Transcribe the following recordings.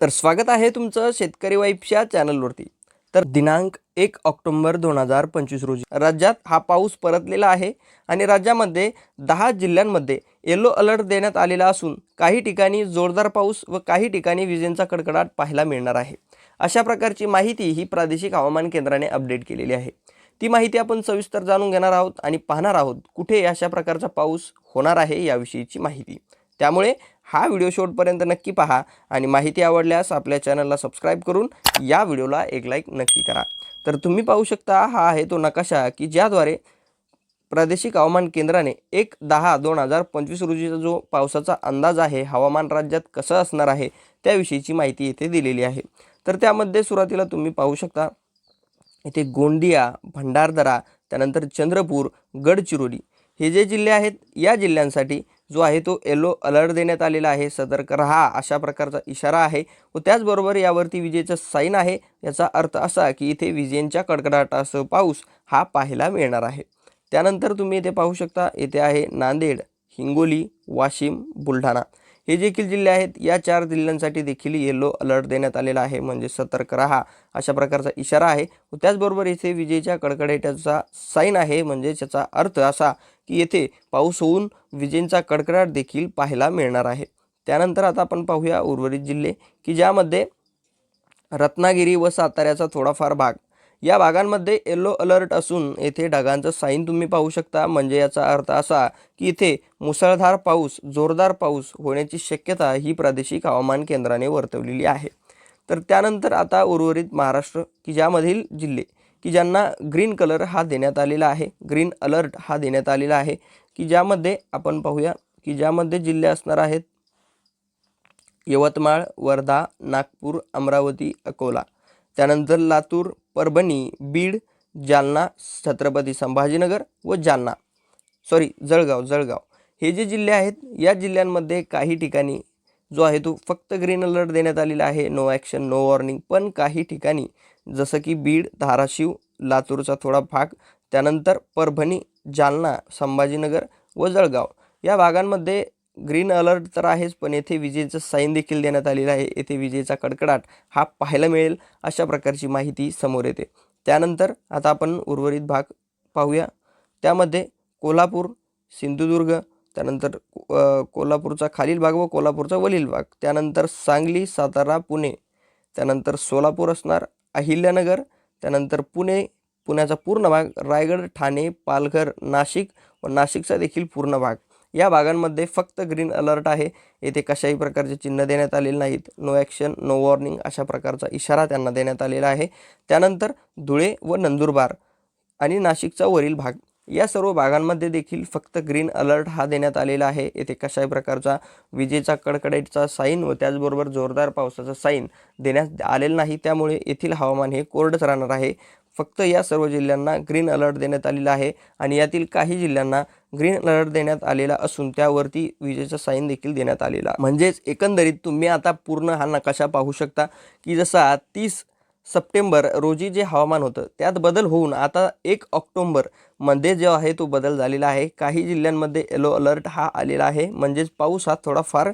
तर स्वागत आहे तुमचं शेतकरी वाईफच्या चॅनलवरती. तर दिनांक एक ऑक्टोंबर दोन हजार पंचवीस रोजी राज्यात हा पाऊस परतलेला आहे आणि राज्यामध्ये दहा जिल्ह्यांमध्ये येलो अलर्ट देण्यात आलेला असून काही ठिकाणी जोरदार पाऊस व काही ठिकाणी विजेंचा कडकडाट पाहायला मिळणार आहे. अशा प्रकारची माहिती ही प्रादेशिक हवामान केंद्राने अपडेट केलेली आहे. ती माहिती आपण सविस्तर जाणून घेणार आहोत आणि पाहणार आहोत कुठे अशा प्रकारचा पाऊस होणार आहे याविषयीची माहिती. त्यामुळे हा व्हिडिओ शेवटपर्यंत नक्की पहा आणि माहिती आवडल्यास आपल्या चॅनलला सबस्क्राईब करून या व्हिडिओला एक लाईक नक्की करा. तर तुम्ही पाहू शकता हा आहे तो नकाशा की ज्याद्वारे प्रादेशिक हवामान केंद्राने एक दहा दोन हजार पंचवीस रोजीचा जो पावसाचा अंदाज आहे हवामान राज्यात कसं असणार आहे त्याविषयीची माहिती येथे दिलेली आहे. तर त्यामध्ये सुरुवातीला तुम्ही पाहू शकता इथे गोंदिया भंडारदरा त्यानंतर चंद्रपूर गडचिरोली हे जे जिल्हे आहेत या जिल्ह्यांसाठी जो आहे तो येलो अलर्ट देण्यात आलेला आहे. सतर्क रहा अशा प्रकारचा इशारा आहे. व त्याचबरोबर यावरती विजेचं साईन आहे. याचा अर्थ असा की इथे विजेंच्या कडकडाटासह पाऊस हा पाहायला मिळणार आहे. त्यानंतर तुम्ही इथे पाहू शकता येथे आहे नांदेड हिंगोली वाशिम बुलढाणा. हे देखील जिल्हे आहेत. या चार जिल्ह्यांसाठी देखील येलो अलर्ट देण्यात आलेला आहे. म्हणजे सतर्क राहा अशा प्रकारचा इशारा आहे. व त्याचबरोबर येथे विजेच्या कडकडाटाचा साईन आहे. म्हणजे त्याचा अर्थ असा की येथे पाऊस होऊन विजेंचा कडकडाट देखील पाहायला मिळणार आहे. त्यानंतर आता आपण पाहूया उर्वरित जिल्हे की ज्यामध्ये रत्नागिरी व साताऱ्याचा थोडाफार भाग या भागांमध्ये येलो अलर्ट असून येथे ढगांचं साईन तुम्ही पाहू शकता. म्हणजे याचा अर्थ असा की इथे मुसळधार पाऊस जोरदार पाऊस होण्याची शक्यता ही प्रादेशिक हवामान केंद्राने वर्तवलेली आहे. तर त्यानंतर आता उर्वरित महाराष्ट्र की ज्यामधील जिल्हे की ज्यांना ग्रीन कलर हा देण्यात आलेला आहे. ग्रीन अलर्ट हा देण्यात आलेला आहे. की ज्यामध्ये आपण पाहूया की ज्यामध्ये जिल्हे असणार आहेत यवतमाळ वर्धा नागपूर अमरावती अकोला. त्यानंतर लातूर परभणी बीड जालना छत्रपती संभाजीनगर व जालना. सॉरी जळगाव जळगाव. हे जे जिल्हे आहेत या जिल्ह्यांमध्ये काही ठिकाणी जो आहे तो फक्त ग्रीन अलर्ट देण्यात आलेला आहे. नो ॲक्शन नो वॉर्निंग पण काही ठिकाणी जसं की बीड धाराशिव लातूरचा थोडा भाग त्यानंतर परभणी जालना संभाजीनगर व जळगाव. या भागांमध्ये ग्रीन अलर्ट तर आहेच पण येथे विजेचं साईन देखील देण्यात आलेलं आहे. येथे विजेचा कडकडाट हा पाहायला मिळेल अशा प्रकारची माहिती समोर येते. त्यानंतर आता आपण उर्वरित भाग पाहूया. त्यामध्ये कोल्हापूर सिंधुदुर्ग त्यानंतर कोल्हापूरचा खालील भाग व कोल्हापूरचा वलील भाग. त्यानंतर सांगली सातारा पुणे. त्यानंतर सोलापूर असणार अहिल्यानगर. त्यानंतर पुणे पुण्याचा पूर्ण भाग रायगड ठाणे पालघर नाशिक व नाशिकचा देखील पूर्ण भाग. या भागांमध्ये फक्त ग्रीन अलर्ट आहे. येथे कशाही प्रकारचे चिन्ह देण्यात आलेले नाहीत. नो ॲक्शन नो वॉर्निंग अशा प्रकारचा इशारा त्यांना देण्यात आलेला आहे. त्यानंतर धुळे व नंदुरबार आणि नाशिकचा वरील भाग. या सर्व भागांमध्ये देखील फक्त ग्रीन अलर्ट हा देण्यात आलेला आहे. येथे कशाही प्रकारचा विजेचा कडकडाटचा साईन व त्याचबरोबर जोरदार पावसाचा साईन देण्यात आलेलं नाही. त्यामुळे येथील हवामान हे कोरडंच राहणार आहे. फक्त या सर्व जिल्ह्यांना ग्रीन अलर्ट देण्यात आलेला आहे आणि यातील काही जिल्ह्यांना ग्रीन अलर्ट देण्यात आलेला असून त्यावरती विजेचा साईन देखील देण्यात आलेला. म्हणजेच एकंदरीत तुम्ही आता पूर्ण हा नकाशा पाहू शकता की जसा तीस सप्टेंबर रोजी जे हवामान होतं त्यात बदल होऊन आता एक ऑक्टोंबरमध्ये जो आहे तो बदल झालेला आहे. काही जिल्ह्यांमध्ये येलो अलर्ट हा आलेला आहे. म्हणजेच पाऊस हा थोडाफार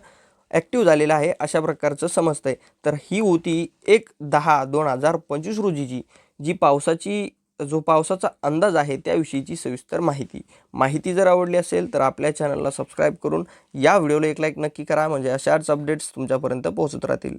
ॲक्टिव्ह झालेला आहे अशा प्रकारचं समजतंय. तर ही होती एक दहा दोन हजार पंचवीस रोजीची जी पावसाची जो पावसाचा अंदाज आहे त्याविषयीची सविस्तर माहिती. माहिती जर आवडली असेल तर आपल्या चॅनलला सबस्क्राईब करून या व्हिडिओला एक लाईक नक्की करा. म्हणजे अशाच अपडेट्स तुमच्यापर्यंत पोहोचत राहतील.